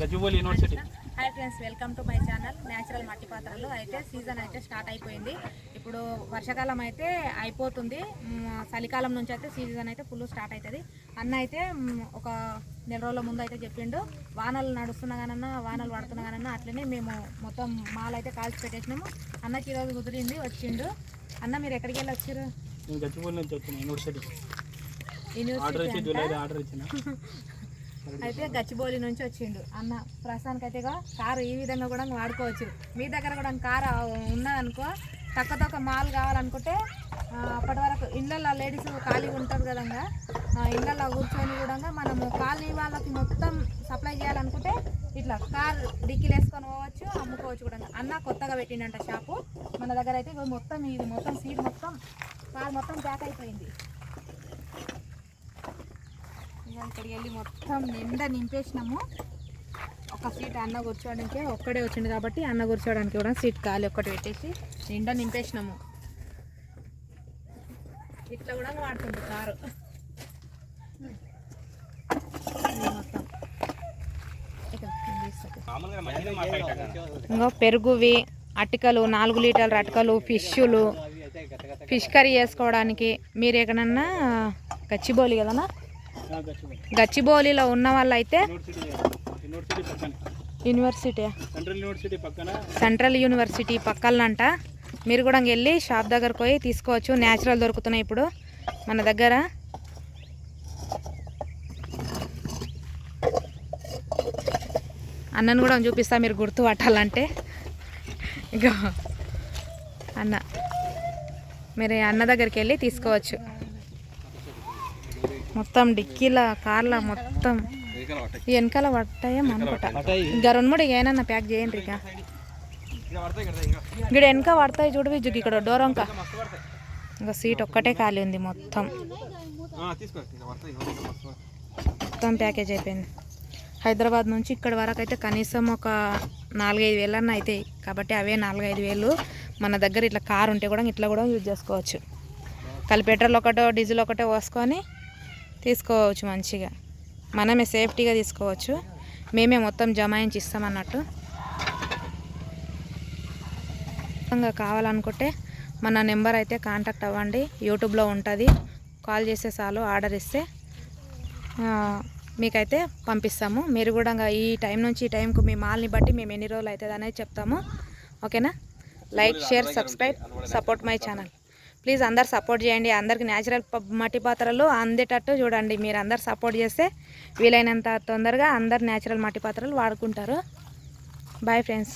Gachibowli university hi friends welcome to my channel natural మట్టి పాత్రలు అయితే సీజన్ అయితే స్టార్ట్ అయిపోయింది. ఇప్పుడు వర్షాకాలం అయితే అయిపోతుంది. చలికాలం నుంచి అయితే సీజన్ అయితే ఫుల్ స్టార్ట్ అవుతుంది అన్న అయితే ఒక నెల రోజుల ముందు అయితే చెప్పిండు వానలు నడుస్తున్నా కానన్నా వానలు పడుతున్నా కానన్నా అట్లనే మేము మొత్తం మాల్ అయితే కాల్చి పెట్టేసినాము. అన్నకి ఈరోజు కుదిరింది వచ్చిండు. అన్న మీరు ఎక్కడికి వెళ్ళి వచ్చారు? నేను గచ్చిబౌలి నుంచి వచ్చిన యూనివర్సిటీ ఆర్డర్ యూనివర్సిటీ ఇచ్చి జూలైలో ఆర్డర్ ఇచ్చిన. అయితే గచ్చిబౌలి నుంచి వచ్చిండు. అన్న ప్రస్తుతానికి అయితే కారు ఈ విధంగా కూడా వాడుకోవచ్చు. మీ దగ్గర కూడా కారు ఉన్నదనుకో తక్కువ తక్కువ మాల్ కావాలనుకుంటే అప్పటి వరకు ఇళ్ళల్లో లేడీస్ ఖాళీగా ఉంటారు కదా ఇళ్ళల్లో కూర్చొని కూడా మనము కాలనీ వాళ్ళకి మొత్తం సప్లై చేయాలనుకుంటే ఇట్లా కార్ డిక్కీలు వేసుకొని పోవచ్చు అమ్ముకోవచ్చు కూడా. అన్న కొత్తగా పెట్టిండంట షాపు. మన దగ్గర అయితే మొత్తం ఇది మొత్తం సీట్ మొత్తం కార్ మొత్తం ప్యాక్ అయిపోయింది. ఇక్కడికి వెళ్ళి మొత్తం నిండా నింపేసినాము. ఒక సీట్ అన్న కూర్చోవడానికి ఒక్కడే వచ్చింది కాబట్టి అన్న కూర్చోవడానికి కూడా సీట్ ఖాళీ ఒక్కటి పెట్టేసి నిండా నింపేసినాము. ఇట్లా కూడా వాడుతుంది కారు. ఇక పెరుగువి అటికలు నాలుగు లీటర్ల అటికలు ఫిష్లు ఫిష్ కర్రీ చేసుకోవడానికి. మీరు ఎక్కడన్నా గచ్చిబౌలి కదన్నా? గచ్చిబౌలిలో ఉన్న వాళ్ళు అయితే యూనివర్సిటీ. యూనివర్సిటీ పక్కన సెంట్రల్ యూనివర్సిటీ పక్కన సెంట్రల్ యూనివర్సిటీ పక్కలంట మీరు కూడా వెళ్ళి షాప్ దగ్గరకు పోయి తీసుకోవచ్చు. న్యాచురల్ దొరుకుతున్నాయి ఇప్పుడు మన దగ్గర. అన్నను కూడా చూపిస్తా మీరు గుర్తు పట్టాలంటే. ఇక అన్న. మీరు అన్న దగ్గరికి వెళ్ళి తీసుకోవచ్చు. మొత్తం డిక్కీల కార్ల మొత్తం. ఈ వెనకాల పట్టాయా అనుకుంటా ఇంకా రెండు మూడు ఏమన్నా ప్యాక్ చేయండి ఇక. ఇక్కడ వెనక పడతాయి చూడు విజుకి ఇక్కడ డోర్ ఇంకా సీట్ ఒక్కటే ఖాళీ ఉంది మొత్తం. మొత్తం ప్యాకేజ్ అయిపోయింది. హైదరాబాద్ నుంచి ఇక్కడ వరకు అయితే కనీసం ఒక నాలుగైదు వేలు అన్న అవుతాయి కాబట్టి అవే నాలుగైదు వేలు. మన దగ్గర ఇట్లా కారు ఉంటే కూడా ఇట్లా కూడా యూజ్ చేసుకోవచ్చు. కలిపి పెట్రోల్ ఒకటో డీజిల్ ఒకటో పోసుకొని తీసుకోవచ్చు మంచిగా. మనమే సేఫ్టీగా తీసుకోవచ్చు. మేమే మొత్తం జమాయించి ఇస్తామన్నట్టు. కావాలనుకుంటే మన నెంబర్ అయితే కాంటాక్ట్ అవ్వండి. యూట్యూబ్లో ఉంటుంది. కాల్ చేస్తే చాలు ఆర్డర్ ఇస్తే మీకైతే పంపిస్తాము. మీరు కూడా ఇంకా ఈ టైం నుంచి ఈ టైంకు మీ మాల్ని బట్టి మేము ఎన్ని రోజులు అవుతుంది అనేది చెప్తాము. ఓకేనా? Like share subscribe support my channel. Please అందరు సపోర్ట్ చేయండి. అందరికి న్యాచురల్ మట్టి పాత్రలు అందేటట్టు చూడండి. మీరు అందరు సపోర్ట్ చేస్తే వీలైనంత తొందరగా అందరు న్యాచురల్ మట్టి పాత్రలు వాడుకుంటారు. Bye friends